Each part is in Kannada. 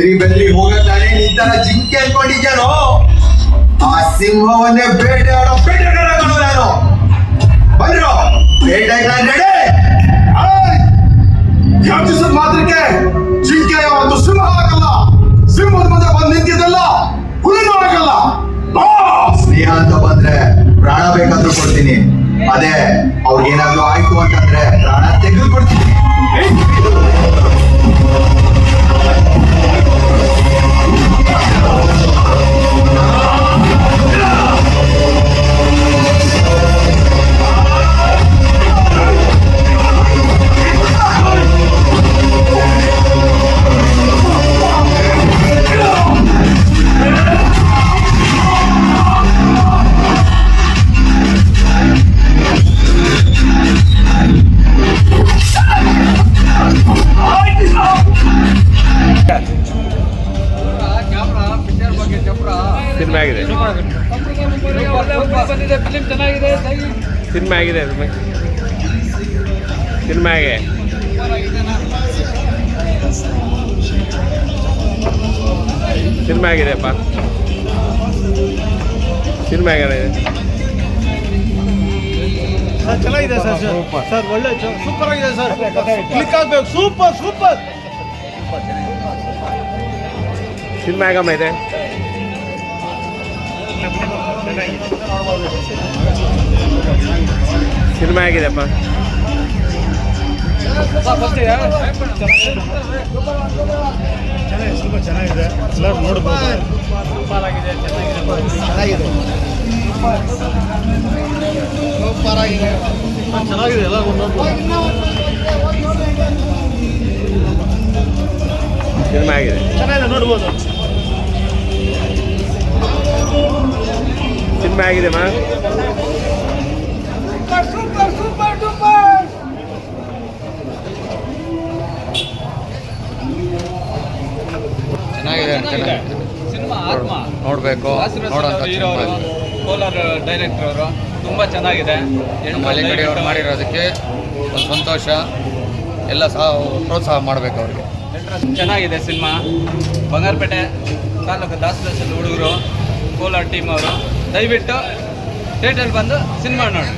ಎದ್ರಿ ಬೆದ್ರಿ ಹೋಗತ್ತಾನೆ ನಿಂತರ ಜಿಂಕೆ ಅನ್ಕೊಂಡಿದ್ಯಾನೋ? ಆ ಸಿಂಹವನ್ನೇ ಬೇಟೆಯಾಡೋ ಬೇಟೆಗಾರನು ನಾನು. ಬಂದ್ರು. ಬೇಟೆಗಾರ ರೆಡಿ? ಯೋಚಿಸಿದ ಮಾತ್ರಕ್ಕೆ ಜಿಂಕೆಯ ಒಂದು ಸಿಂಹ ಆಗಲ್ಲ ಸಿಂಹದ ಮುಂದೆ ಬಂದು ನಿಂತಿದ್ದಲ್ಲ. ಹುಲಿನೂ ಆಗಲ್ಲ! ಸ್ನೇಹ ಅಂತ ಬಂದ್ರೆ ಪ್ರಾಣ ಬೇಕಾದ್ರೂ ಕೊಡ್ತೀನಿ. ಅದೇ, ಅವ್ರಿಗೇನಾದ್ರೂ ಆಯ್ತು ಅಂತಂದ್ರೆ ಪ್ರಾಣ ತೆಗೆದು ಕೊಡ್ತೀನಿ ಸಿನಿಮಾ ಫಿಲಿಂ ಚೆನ್ನಾಗಿದೆ ಸಿನಿಮಾ ಆಗಿದೆ ಸಿನಿಮಾ. ಆಗಿದೆ. ಸಿನಿಮಾ ಆಗಿದೆಪ್ಪ ಸಿನಿಮಾ ಆಗಿದೆ. ಸರ್ ಚೆನ್ನಾಗಿದೆ ಸರ್ ಸರ್. ಒಳ್ಳೆ ಸೂಪರ್ ಆಗಿದೆ ಸರ್. ಕ್ಲಿಕ್ ಆಗ್ಬೇಕು. Super super. ಸಿನಿಮಾ ಆಗಮ್ಮ ಇದೆ. ಸಿನಿಮಾ ಆಗಿದೆಪ್ಪ ಚೆನ್ನಾಗಿದೆ ಸ್ವಲ್ಪ ಚೆನ್ನಾಗಿದೆ ಎಲ್ಲರೂ ನೋಡ್ಬೋದು ಚೆನ್ನಾಗಿದೆ ಎಲ್ಲ ನೋಡ್ಬೋದು ಸಿನಿಮಾ ಆಗಿದೆ ಚೆನ್ನಾಗಿದೆ ನೋಡ್ಬೋದು. ಸಿನಿಮಾ ಆಗಿದೆ ಚೆನ್ನಾಗಿದೆ ಚೆನ್ನಾಗಿದೆ. ಸಿನಿಮಾ ಆತ್ಮ. ನೋಡಬೇಕು ನೋಡೋಂಥ ಸಿನಿಮಾ ಅವರು ಕೋಲಾರ ಡೈರೆಕ್ಟರ್ ಅವರು ತುಂಬಾ ಚೆನ್ನಾಗಿದೆ. ಹಳ್ಳಿ ಕಡೆಯವ್ರು ಮಾಡಿರೋದಕ್ಕೆ ಒಂದು ಸಂತೋಷ ಎಲ್ಲ ಸಹ ಪ್ರೋತ್ಸಾಹ ಮಾಡಬೇಕು ಅವ್ರಿಗೆ. ಚೆನ್ನಾಗಿದೆ ಸಿನಿಮಾ. ಬಂಗಾರಪೇಟೆ ತಾಲೂಕು ದಾಸದಾಸಲ್ಲಿ ಹುಡುಗರು ಕೋಲಾರ ಟೀಮ್ ಅವರು. ದಯವಿಟ್ಟು ಥಿಯೇಟರ್ ಬಂದು ಸಿನಿಮಾ ನೋಡಿ.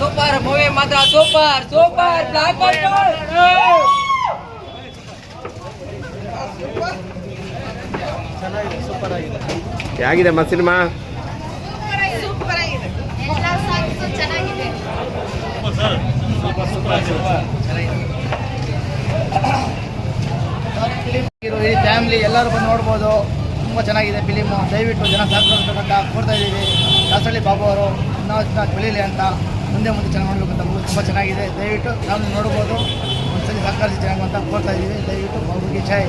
ಸೂಪರ್ ಮೂವಿ ಮಾತ್ರ ಸೂಪರ್ ಸೂಪರ್ ಬ್ಲಾಕ್ ಹೇಗಿದೆಮ್ಮ ಸಿನಿಮಾ? ಸೂಪರ್ ಆಗಿದೆ. ಎಲ್ಲ ಸಾಂಗ್ಸು ಚೆನ್ನಾಗಿದೆ ಫ್ಯಾಮಿಲಿ ಎಲ್ಲರೂ ಬಂದು ನೋಡ್ಬೋದು. ತುಂಬ ಚೆನ್ನಾಗಿದೆ ಫಿಲಿಮು ದಯವಿಟ್ಟು ಜನ ಸಹಕರಿಸಬೇಕಂತ ಕೋರ್ತಾ ಇದ್ದೀವಿ. ದಾಸಳ್ಳಿ ಬಾಬು ಅವರು ಇನ್ನೂ ಬೆಳೀಲಿ ಅಂತ ಮುಂದೆ ಮುಂದೆ ಚೆನ್ನಾಗಿ ನೋಡ್ಬೇಕಂತ ತುಂಬಾ ತುಂಬ ಚೆನ್ನಾಗಿದೆ. ದಯವಿಟ್ಟು ಫ್ಯಾಮಿಲಿ ನೋಡ್ಬೋದು. ಒಂದ್ಸಲಿ ಸಹಕರಿಸಿ ಚೆನ್ನಾಗಿ ಅಂತ ಕೋರ್ತಾ ಇದ್ದೀವಿ. ದಯವಿಟ್ಟು ಬಾಬುಗೆ ಜೈ.